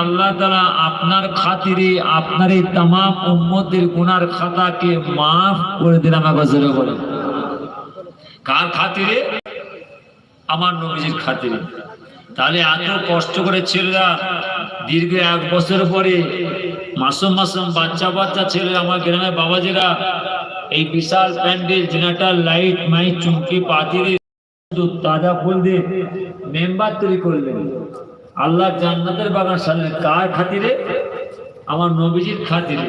আল্লাহ তালা আপনার খাতিরে, আপনার এই তাম উম্মতের গুনার খাতাকে মাফ করে দিলাম একবার জোরে বলে কার খাতিরে? আমার নবীজির খাতিরে। তাহলে এত কষ্ট করে ছেলেরা দীর্ঘ এক বছর পরে মাসুম মাসুম বাচ্চা বাচ্চা ছেলে আমার গ্রামের বাবাজিরা এই বিশাল প্যান্ডেল, জেনারেটার লাইট, মাইক, চুমকি পাতি দিয়ে শুধু তাজা ফুল দিয়ে মেম্বার তৈরি করলেন। আল্লাহ জান্নাতের বাগান সাজলেন কার খাতিরে? আমার নবীজির খাতিরে।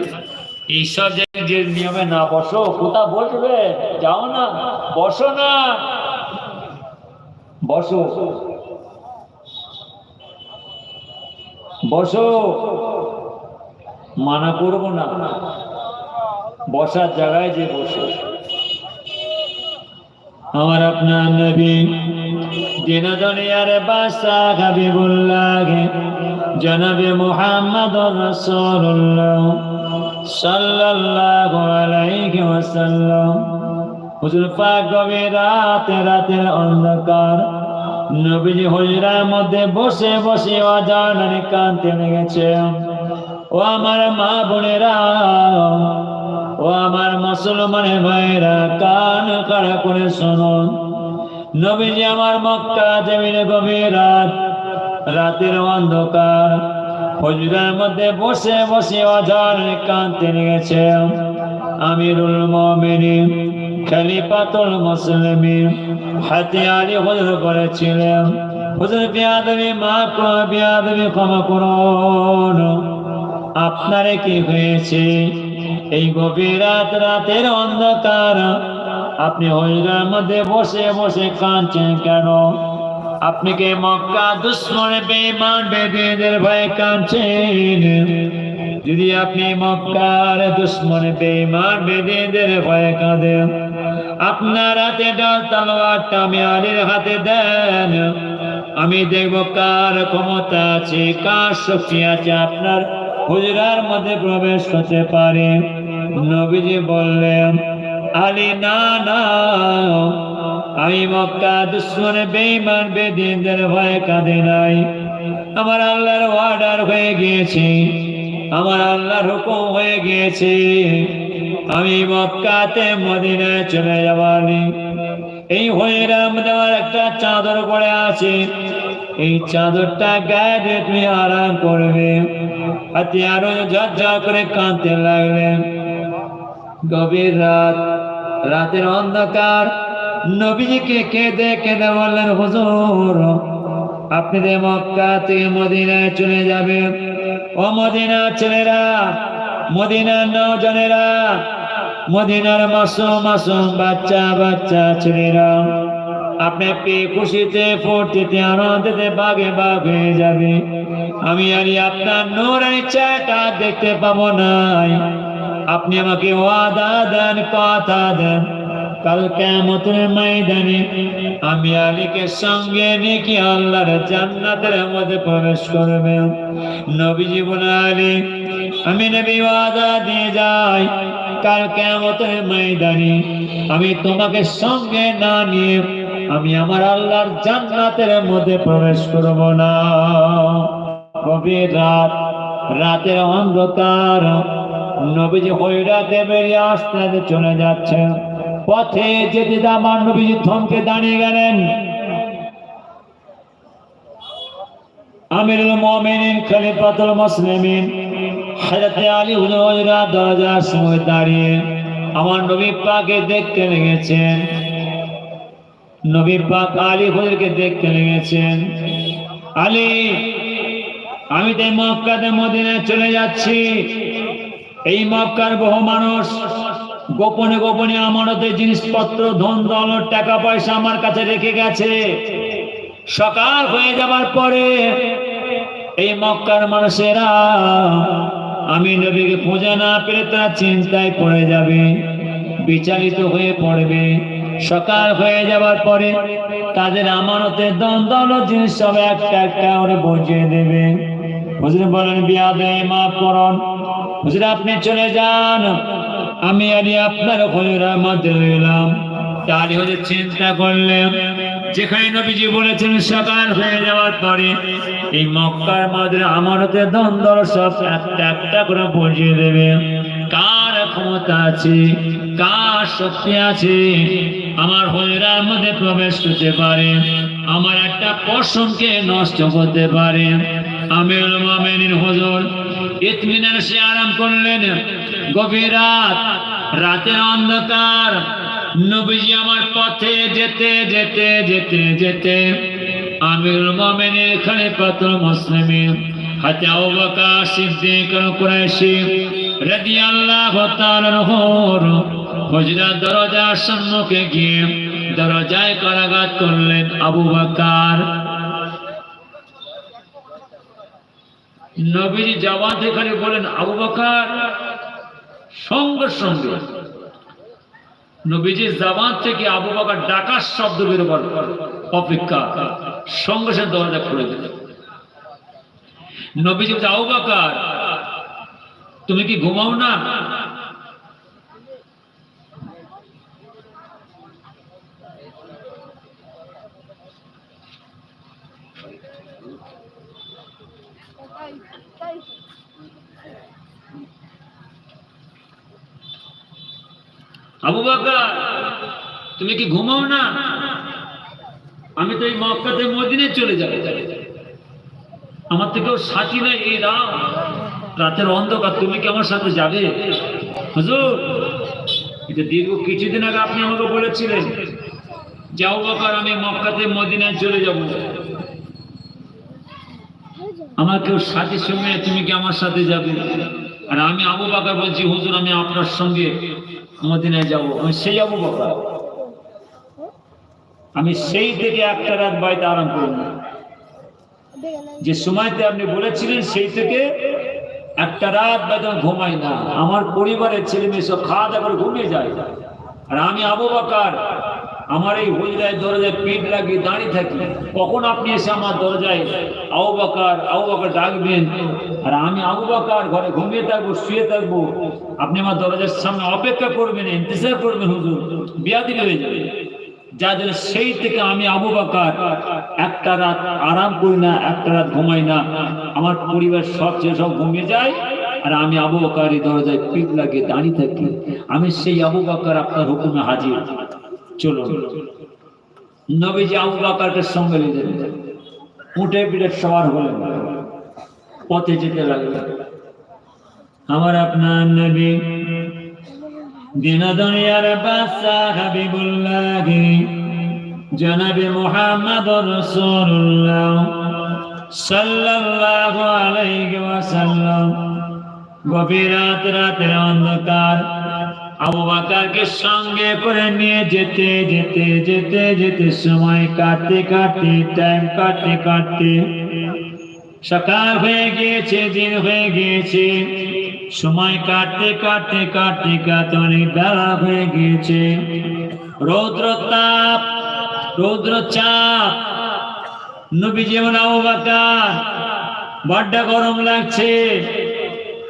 এইসব যে নিয়মে না বসো, কোথা বসবে? যাও না, বসো না। বসো। বসো। মানা করব না। বসার জায়গায় যে বসো। আমার আপনার নবী, দিন দুনিয়ার বাসা হাবিবুল্লাহ জনাবে মুহাম্মদ রাসূলুল্লাহ সাল্লাল্লাহু আলাইহি ওয়াসাল্লাম। হুজুর পাক গভীর রাতে রাতের অন্ধকার। নবীজি হুজরার মধ্যে বসে বসে অজানানে কাঁদতে লেগেছে। ও আমার মা বোনেরা ও আমার মুসলমানের ভাইরা কান কাড়া করে শুনুন। নবীজি আমার মক্কা জমিনে গভীর রাত, রাতের অন্ধকার। হুজরার মধ্যে বসে বসে অজানানে কাঁদতে লেগেছে আমিরুল মুমিনিন, খলিফাতুল মুসলিমিন। হাতে আলী হুজুর করেছিলেন। হুজুর, বিয়াদবি মা করো বিয়াদবি ক্ষমা করুন। আপনারে কি হয়েছে? এই গভীর রাত, রাতের অন্ধকার। আপনি হজরার মধ্যে বসে বসে কাঁদছেন কেন? আপনি কে মক্কা দুশ্মনে বেমান বেদের ভয়ে কাঁদছেন? যদি আপনি মক্কার দুশ্মনে বেমান বেদের ভয়ে কাঁদেন, আপনার হাতে ডাল তালোয়ারটা আমি আলীর হাতে দেন। আমি দেখব কার ক্ষমতা আছে, কার শক্তি আছে, আপনার হুজরার মধ্যে প্রবেশ করতে পারে। নবীজি বললেন, আলী, না না। আমি মক্কা দুশ্মনে বেইমান বেদিনদের ভয়ে কাঁদে নাই। আমার আল্লাহর অর্ডার হয়ে গিয়েছে। আমার আল্লাহর হুকুম হয়ে গিয়েছে। আমি মক্কাতে মদিনায় চলে যাবানি এই হইরাম দেওয়ার একটা চাদর পড়ে আছে। এই চাদরটা গায়ে তুমি আরাম করবে। হাতে আরও ঝরঝর করে কাঁদতে লাগলেন গভীর রাত। রাতের অন্ধকার। নবীজিকে কেঁদে কেঁদে বললেন, হুজুর, আপনি যে মক্কা থেকে মদিনায় চলে যাবেন। ও মদিনার ছেলেরা, মদিনার নজনেরা, মদিনার মাসুম মাসুম বাচ্চা বাচ্চা ছেলেরা, আপনি পেয়ে খুশিতে, ফুর্তিতে, আনন্দেতে বাগে বাগ হয়ে যাবে। আমি আর আপনার নোরানি চাটা দেখতে পাবো নাই। আপনি আমাকে ওয়াদা দেন, কথা দেন। কাল কেমতের ময়দানে আমি আলীকে সঙ্গে নিয়ে আল্লাহর জান্নাতের মধ্যে প্রবেশ করবে। নবীজি বলে আলী, আমি নবী ওয়াদা দিয়ে যাই। কাল কেমতের ময়দানে আমি তোমাকে সঙ্গে না নিয়ে আমি আমার আল্লাহর জান্নাতের মধ্যে প্রবেশ করব না। গভীর রাত, রাতের অন্ধকার নবীজি হইরাতে বেরিয়ে আস্তে চলে যাচ্ছে। পথে যেতে আমার নবীজি থমকে দাঁড়িয়ে গেলেন। আমিরুল মুসলিমিন, হযরত আলী দরজার সময় দাঁড়িয়ে আমার নবী পাকে দেখতে লেগেছেন। নবী পাক আলী হুজুরকে দেখতে লেগেছেন। আলী, আমি তো মক্কাতে মদিনায় চলে যাচ্ছি। এই মক্কার বহু মানুষ, গোপনে গোপনে আমানতের জিনিসপত্র, ধন, দৌলত, টাকা, পয়সা আমার কাছে রেখে গেছে। সকাল হয়ে যাবার পরে এই মক্কার মানুষেরা আমি নবীকে খুঁজে না পেলে তারা চিন্তায় পড়ে যাবে বিচালিত হয়ে পড়বে। সকাল হয়ে যাবার পরে তাদের আমানতের দন দৌলত, জিনিস সব একটা একটা করে বুঝিয়ে দেবে। বলেন, বিয়াদে মাফ করুন। আপনি চলে যান। আমি আলি আপনার হুজুরের মধ্যে রইলাম তাহলে হুজুর চিন্তা করলেন, যেখানে নবীজি বলেছেন, সকাল হয়ে যাওয়ার পরে এই মক্কার মাঝে আমানতে দ্বন্দ্ব সব একটা একটা করে বুঝিয়ে দেবে। কার ক্ষমতা আছে? কার শক্তি আছে? আমার হজরার মধ্যে প্রবেশ করতে পারে। আমার একটা পশমকে নষ্ট করতে পারে। আমির মামেনির হজর ইতমিনার সে আরাম করলেন। গভীর রাত, রাতের অন্ধকার। নবীজি আমার পথে যেতে যেতে যেতে যেতে আমির মোমেনের খলিফাতুল মুসলিমিন। হাতে আবু বকর সিদ্দিক কুরাইশি হুজরা দরজার সম্মুখে গিয়ে দরজায় করাঘাত করলেন আবু বকর। নবীজি জামাত এখানে বলেন, আবু বাকার, সঙ্গে সঙ্গে। নবীজির জামাত থেকে আবু বাকার ডাকার শব্দ বেরোবার অপেক্ষা সঙ্গে সঙ্গে দরজা খুলে দিল। নবীজি আবু বাকার, তুমি কি ঘুমাও না? আবু বকর, তুমি কি ঘুমাও না? আমি তো এই মক্কাতে মদিনে চলে যাব। আমার থেকেও সাথী নাই, এই রাত রাতের অন্ধকার, তুমি কি আমার সাথে যাবে? হুজুর এটা দীর্ঘ কিছুদিন আগে আপনি আমাকে বলেছিলেন যাও বাকার, আমি মক্কাতে মদিনায় চলে যাব আমার কেউ সাথীর সঙ্গে তুমি কি আমার সাথে যাবে? আর আমি আবু বাকার বলছি, হুজুর, আমি আপনার সঙ্গে মদিনায় যাব, আমি সেই আবু বাকার। আমি সেই থেকে একটা রাত বাড়িতে আরাম করব। যে সময়তে আপনি বলেছিলেন, সেই থেকে একটা রাত বেতন ঘুমাই না। আমার পরিবারের ছেলে মেয়ে সব খাওয়া দাওয়া করে ঘুমিয়ে যায়। আর আমি আবু বাকার আমার এই হুজরায় দরজায় পিঠ লাগিয়ে দাঁড়িয়ে থাকি। কখন আপনি এসে আমার দরজায় আবু বাকার আবু বাকার ডাকবেন? আর আমি আবু বাকার ঘরে ঘুমিয়ে থাকব, শুয়ে থাকব। আপনি আমার দরজার সামনে অপেক্ষা করবেন, ইন্তজার করবেন, হুজুর। বিয়াদিন হয়ে যাবে। যাদের সেই থেকে আমি আবু বাকার, একটা রাত আরাম করি না, একটা রাত ঘুমাই না। আমার পরিবার সব ছেলে সব ঘুমিয়ে যায়, আর আমি আবু বাকার এই দরজায় পিঠ লাগিয়ে দাঁড়িয়ে থাকি। আমি সেই আবু বাকার আপনার হুকুমে হাজির। চলো নবীজি সঙ্গে নিলেন উঠে পিঠে সবার হলেন। পথে যেতে লাগলেন। আমার আপনার নবী দিন দুনিয়ার বাদশা হাবিবুল্লাহ জনাবে মুহাম্মদ রাসূলুল্লাহ সাল্লাল্লাহু আলাইহি ওয়াসাল্লাম। গভীর রাত রাতের অন্ধকার আবু বাকারকে সঙ্গে করে নিয়ে যেতে যেতে যেতে যেতে সময় কাটতে কাটতে টাইম কাটতে কাটতে। সকাল হয়ে গিয়েছে, দিন হয়ে গিয়েছে। সময় কাটতে কাটতে কাটতে কাটতে অনেক বেলা হয়ে গিয়েছে। রৌদ্র তাপ, রৌদ্র চাপ। নবী যেমন আবু বাকার, বড্ডা গরম লাগছে।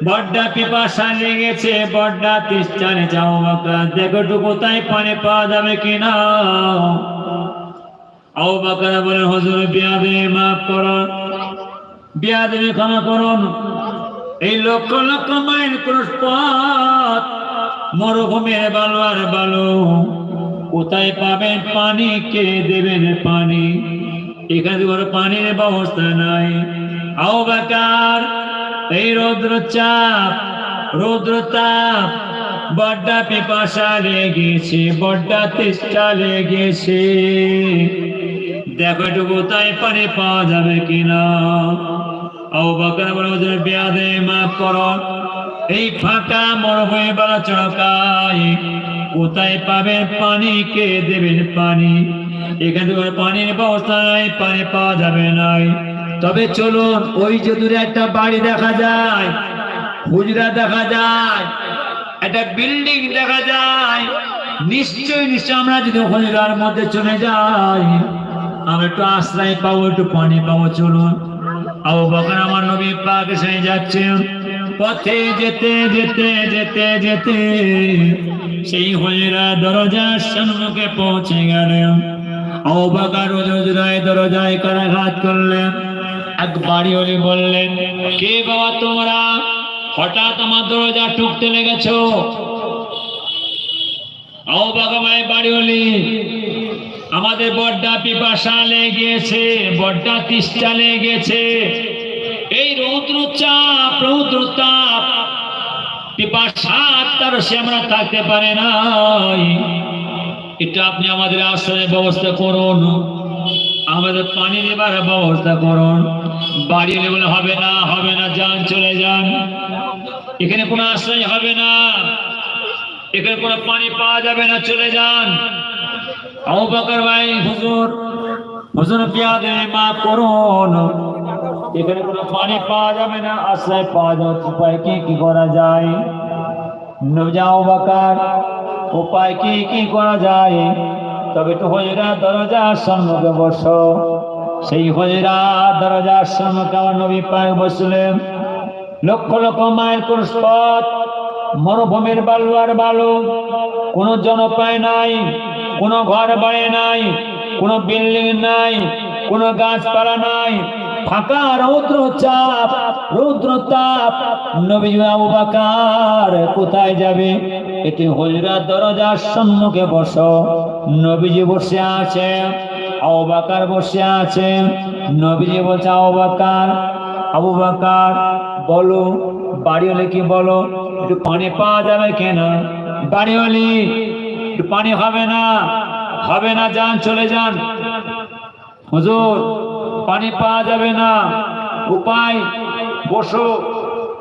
বড্ডা পিপাসা লেগেছে, বড্ডা তিস্তানে যাও বাকার দেখো তো কোথায় পানি পাওয়া যাবে কিনা। আও বাকার বলেন, হজুর, বিয়াদে মাফ করুন বিয়াদে ক্ষমা করুন এই লক্ষ লক্ষ মাইল কোন পথ, মরুভূমির বালু আর বালু। কোথায় পাবেন পানি? কে দেবেন পানি? এখানে পানির ব্যবস্থা নাই। আও বেকার এই রৌদ্র চাপ, রৌদ্র তাপ, বড্ডা পিপাসা লেগেছে, বড্ডা তেষ্টা লেগেছে। দেখো একটু কোথায় পানি পাওয়া যাবে কিনা? আবু বকর বলে, হুজুর, বিয়াদে, মাফ করো। এই ফাঁকা মর মরুভূমি বেলা চড়কায় কোথায় পাবেন পানি? কে দেবেন পানি? এখানে পানির ব্যবস্থা নাই, পানি পাওয়া যাবে নাই। তবে চলুন, ওই যে দূরে একটা বাড়ি দেখা যায় হুজরা দেখা যায়, একটা বিল্ডিং দেখা যায়। নিশ্চয়ই নিশ্চয় আমরা যদি হুজরার মধ্যে চলে যাই, আমরা একটু আশ্রয় পাবো, একটু পানি পাবো, চলুন। আবু বকর আমার নবী পাক এসে যাচ্ছেন পথে যেতে যেতে যেতে যেতে, সেই হজরা দরজার সম্মুখে পৌঁছে গেলেন। অবাকার রোজরায় দরজায় কারাঘাত করলেন। এক বাড়ি হলে বললেন, কে বাবা তোমরা? হঠাৎ আমার দরজা টুকতে লেগেছো? অবাকা মায়ের বাড়ি হলি আমাদের বড্ডা পিপাসা লেগেছে বড্ডা তিষ্ঠা লেগেছে এই রৌদ্র চাপ রৌদ্র তাপ পিপাসার তার সে আমরা থাকতে পারে নাই। এটা আপনি আমাদের আশ্রয়ের ব্যবস্থা করুন। আমাদের পানি দেবার ব্যবস্থা করুন। বাড়ি এলে বলে, হবে না হবে না, যান, চলে যান। এখানে কোনো আশ্রয় হবে না। এখানে কোনো পানি পাওয়া যাবে না, চলে যান। আবু বকর ভাই, হুজুর হুজুর, পিয়াদে মা করুন। এখানে পানি পাওয়া যাবে না, আশ্রয় পাওয়া কি কি করা যায়? উপায় কি কি করা যায়? তবে তো হজরা দরজার সম্মুখে বসো। সেই হজরা দরজার আমার নবী পায় বসলেন। লক্ষ লক্ষ মায়ের পুরুষ পথ, মরুভূমির বালু আর বালু, কোনো জনপায় নাই, কোনো ঘর বাড়ি নাই, কোনো বিল্ডিং নাই, কোনো গাছপালা নাই, ফাঁকা রৌদ্র চাপ, রৌদ্র তাপ। নবী বাকার কোথায় যাবে? এটি হজরা দরজার সম্মুখে বসো। নবীজি বসে আছে আবু বাকার বসে আছে নবীজি বলছে আবু বাকার আবু বাকার বলো বাড়ি হলে কি বলো? একটু পানি পাওয়া যাবে কেন? বাড়ি হলি একটু পানি হবে না? হবে না, যান, চলে যান। হুজুর, পানি পাওয়া যাবে না। উপায়, বসো।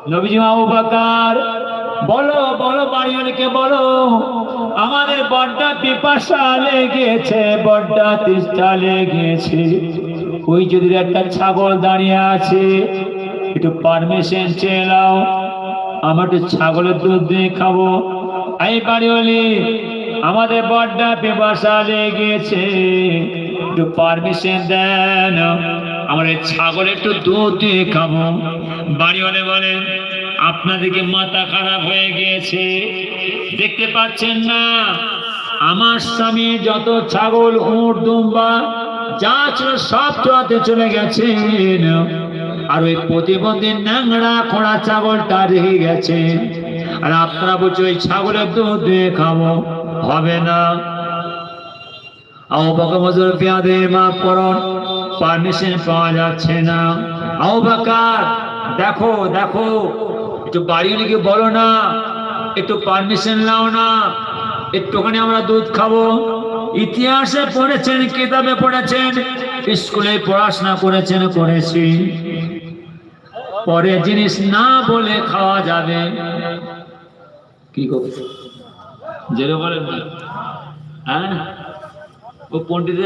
নবীজি আবু বাকার বলো বলো বাড়ি হলিকে বলো। আমাদের বড্ডা পিপাসা লেগেছে, বড্ডা তিষ্ঠা লেগেছে। ওই যদি একটা ছাগল দাঁড়িয়ে আছে, একটু পারমিশন চেয়ে নাও। আমার একটু ছাগলের দুধ দিয়ে খাব। এই বাড়ি হলি আমাদের বড্ডা পিপাসা লেগেছে। একটু পারমিশন দেন। আমার ছাগলের একটু দুধ দিয়ে খাব। বাড়ি বলে আপনাদেরকে মাথা খারাপ হয়ে গিয়েছে। দেখতে পাচ্ছেন না? আমার স্বামী যত ছাগল, উঁট, দুম্বা, যা ছিল সব চড়াতে চলে গেছেন। আর ওই প্রতিবন্ধী ন্যাংড়া খোড়া ছাগলটা রেখে গেছে। আর আপনারা বলছে, ওই ছাগলের দুধ দিয়ে খাব। হবে না। আও বাকা মজুর পেয়াদে মাফ করুন, পারমিশন পাওয়া যাচ্ছে না। আও বাকার দেখো দেখো, একটু বাড়ি লিখে বলো না, একটু পারমিশন নাও না, একটুখানি আমরা দুধ খাব। ইতিহাসে পড়েছেন, কিতাবে পড়েছেন, স্কুলে পড়াশোনা করেছেন, করেছি। পরে জিনিস না বলে খাওয়া যাবে। কি জেরো বলেন হ্যাঁ? ও পন্ডিতের